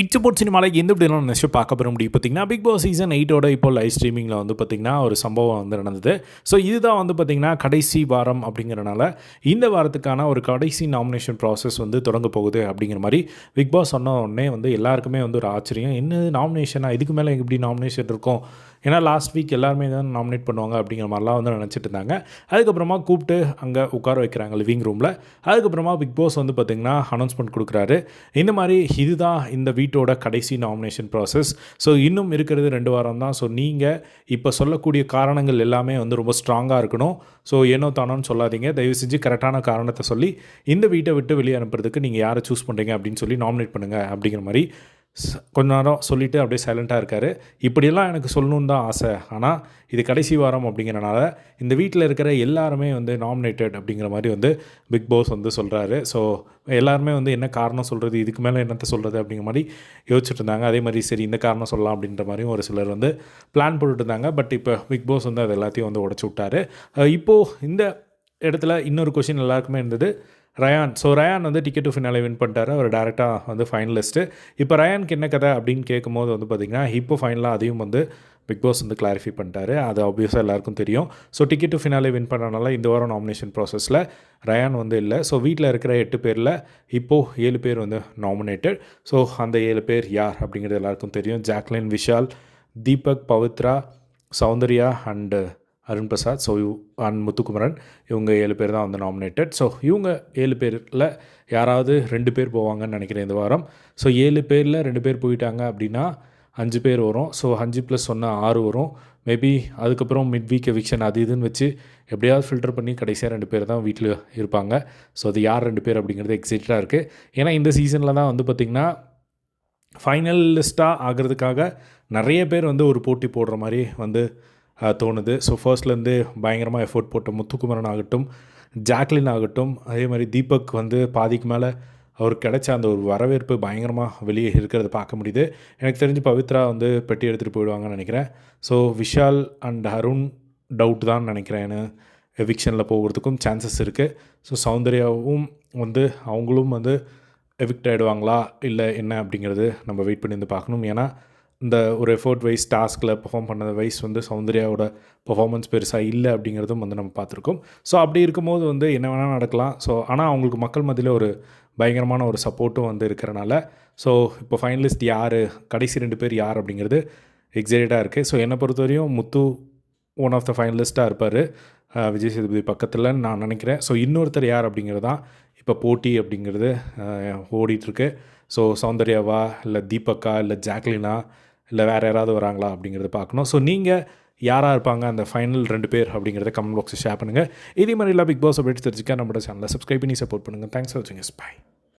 இச்சபோட் சினிமாவில் எந்த இப்படிலாம் நெக்ஸ்ட் பார்க்க போகிற முடியும் பார்த்தீங்கன்னா பிக் பாஸ் சீசன் எயிட்டோட இப்போ லைவ் ஸ்ட்ரீமிங்கில் வந்து பார்த்திங்கன்னா ஒரு சம்பவம் வந்து நடந்தது. ஸோ இதுதான் வந்து பார்த்திங்கன்னா கடைசி வாரம் அப்படிங்கிறனால இந்த வாரத்துக்கான ஒரு கடைசி நாமினேஷன் ப்ராசஸ் வந்து தொடங்க போகுது அப்படிங்கிற மாதிரி பிக் பாஸ் சொன்ன உடனே வந்து எல்லாருக்குமே வந்து ஒரு ஆச்சரியம். என்னது நாமினேஷனாக இதுக்கு மேலே எப்படி நாமினேஷன் இருக்கும்? ஏன்னா லாஸ்ட் வீக் எல்லாருமே தான் நாமினேட் பண்ணுவாங்க அப்படிங்கிற மாதிரிலாம் வந்து நினச்சிட்டு இருந்தாங்க. அதுக்கப்புறமா கூப்பிட்டு அங்கே உட்கார வைக்கிறாங்க லிவிங் ரூமில் அதுக்கப்புறமா பிக் பாஸ் வந்து பார்த்திங்கன்னா அனௌன்ஸ்மெண்ட் கொடுக்குறாரு. இந்த மாதிரி இதுதான் இந்த வீட்டோட கடைசி நாமினேஷன் ப்ராசஸ் ஸோ இன்னும் இருக்கிறது ரெண்டு வாரம் தான். ஸோ நீங்கள் இப்போ சொல்லக்கூடிய காரணங்கள் எல்லாமே வந்து ரொம்ப ஸ்ட்ராங்காக இருக்கணும். ஸோ ஏனோ தானோன்னு சொல்லாதீங்க. தயவு செஞ்சு கரெக்டான காரணத்தை சொல்லி இந்த வீட்டை விட்டு வெளியே அனுப்புறதுக்கு நீங்கள் யாரை சூஸ் பண்ணுறீங்க அப்படின்னு சொல்லி நாமினேட் பண்ணுங்கள் அப்படிங்கிற மாதிரி கொஞ்ச நேரம் சொல்லிவிட்டு அப்படியே சைலண்ட்டாக இருக்கார். இப்படியெல்லாம் எனக்கு சொல்லணுன்னு தான் ஆசை. ஆனால் இது கடைசி வாரம் அப்படிங்கிறனால இந்த வீட்டில் இருக்கிற எல்லாருமே வந்து நாமினேட்டட் அப்படிங்கிற மாதிரி வந்து பிக் பாஸ் வந்து சொல்கிறாரு ஸோ எல்லாருமே வந்து என்ன காரணம் சொல்கிறது இதுக்கு மேலே என்னத்தை சொல்கிறது அப்படிங்கிற மாதிரி யோசிச்சுட்டு இருந்தாங்க. அதே மாதிரி சரி இந்த காரணம் சொல்லலாம் அப்படின்ற மாதிரியும் ஒரு சிலர் வந்து பிளான் போட்டுட்டு இருந்தாங்க. பட் இப்போ பிக் பாஸ் வந்து அது எல்லாத்தையும் வந்து உடச்சி விட்டார். இப்போது இந்த இடத்துல இன்னொரு கொஷின் எல்லாருக்குமே இருந்தது. ரயான் ஸோ ரயான் வந்து டிக்கெட் டு ஃபினாலே வின் பண்ணிட்டாரு. அவர் டேரெக்டாக வந்து ஃபைனலிஸ்ட்டு இப்போ ரயானுக்கு என்ன கதை அப்படின்னு கேட்கும்போது வந்து பார்த்திங்கன்னா இப்போ ஃபைனலாக அதையும் வந்து பிக் பாஸ் வந்து கிளாரிஃபை பண்ணிட்டாரு. அது ஆப்வியஸாக எல்லாருக்கும் தெரியும். So ticket to finale win பண்ணனால இந்த வாரம் நாமினேஷன் ப்ராசஸில் ரயான் வந்து இல்லை. ஸோ வீட்டில் இருக்கிற எட்டு பேரில் இப்போது ஏழு பேர் வந்து நாமினேட்டட் ஸோ அந்த ஏழு பேர் யார் அப்படிங்கிறது எல்லாருக்கும் தெரியும். Jacqueline Vishal Deepak Pavithra Soundarya and Arun Prasad. So and Muthukumaran. இவங்க ஏழு பேர் தான் வந்து நாமினேட்டட் ஸோ இவங்க ஏழு பேரில் யாராவது ரெண்டு பேர் போவாங்கன்னு நினைக்கிறேன் இந்த வாரம். ஸோ ஏழு பேரில் ரெண்டு பேர் போயிட்டாங்க அப்படின்னா அஞ்சு பேர் வரும். ஸோ அஞ்சு ப்ளஸ் சொன்னால் ஆறு வரும். மேபி அதுக்கப்புறம் மிட் வீக் எவிக்ஷன் அது இதுன்னு வச்சு எப்படியாவது ஃபில்டர் பண்ணி கடைசியாக ரெண்டு பேர் தான் வீட்டில் இருப்பாங்க. ஸோ அது யார் ரெண்டு பேர் அப்படிங்கிறது எக்ஸைட்டடாக இருக்குது ஏன்னா இந்த சீசனில் தான் வந்து பார்த்திங்கன்னா ஃபைனல் லிஸ்ட்டாக ஆகிறதுக்காக நிறைய பேர் வந்து ஒரு போட்டி போடுற மாதிரி வந்து தோணுது. ஸோ ஃபர்ஸ்ட்லேருந்து பயங்கரமாக எஃபோர்ட் போட்ட முத்துக்குமரன் ஆகட்டும் ஜாக்லின் ஆகட்டும் அதே மாதிரி தீபக் வந்து பாதிக்கு மேலே அவர் கிடைச்ச அந்த ஒரு வரவேற்பு பயங்கரமாக வெளியே இருக்கிறத பார்க்க முடியுது. எனக்கு தெரிஞ்சு பவித்ரா வந்து பெட்டி எடுத்துகிட்டு போயிடுவாங்கன்னு நினைக்கிறேன். So Vishal and Arun doubt தான் நினைக்கிறேன் எவிக்ஷனில் போகிறதுக்கும் சான்சஸ் இருக்குது ஸோ சௌந்தர்யாவும் வந்து அவங்களும் வந்து எவிக்ட் ஆகிடுவாங்களா இல்லை என்ன அப்படிங்கிறது நம்ம வெயிட் பண்ணி வந்து பார்க்கணும். ஏன்னா இந்த ஒரு எஃபோர்ட் வைஸ் டாஸ்கில் பெர்ஃபார்ம் பண்ணது வைஸ் வந்து சௌந்தர்யாவோட பெர்ஃபார்மன்ஸ் பெருசாக இல்லை அப்படிங்கிறதும் வந்து நம்ம பார்த்துருக்கோம். ஸோ அப்படி இருக்கும்போது வந்து என்ன வேணால் நடக்கலாம். ஸோ ஆனால் அவங்களுக்கு மக்கள் மத்தியில் ஒரு பயங்கரமான ஒரு சப்போர்ட்டும் வந்து இருக்கிறனால ஸோ இப்போ ஃபைனலிஸ்ட் யார்? கடைசி ரெண்டு பேர் யார் அப்படிங்கிறது எக்ஸைட்டடாக இருக்குது ஸோ என்னை பொறுத்தவரையும் முத்து ஒன் ஆஃப் த ஃபைனலிஸ்ட்டாக இருப்பார். விஜய் சேதுபதி பக்கத்தில் நான் நினைக்கிறேன். ஸோ இன்னொருத்தர் யார் அப்படிங்கிறது தான் இப்போ போட்டி அப்படிங்கிறது ஓடிட்டுருக்கு ஸோ சௌந்தர்யாவா? இல்லை தீபக்கா? இல்லை ஜாக்லினா? இல்லை வேறு யாராவது வராங்களா அப்படிங்கிறத பார்க்கணும். ஸோ நீங்கள் யாராக இருப்பாங்க? அந்த ஃபைனல் ரெண்டு பேர் அப்படிங்கிறத கமெண்ட் பாக்ஸில் ஷேர் பண்ணுங்கள் இதே மாதிரி எல்லா பிக் பாஸ் அப்டேட் தெரிஞ்சுக்க நம்மளோட சேனலை சப்ஸ்கிரைப் பண்ணி சப்போர்ட் பண்ணுங்கள் தேங்க்ஸ் ஃபார் வாட்சிங் எஸ் பை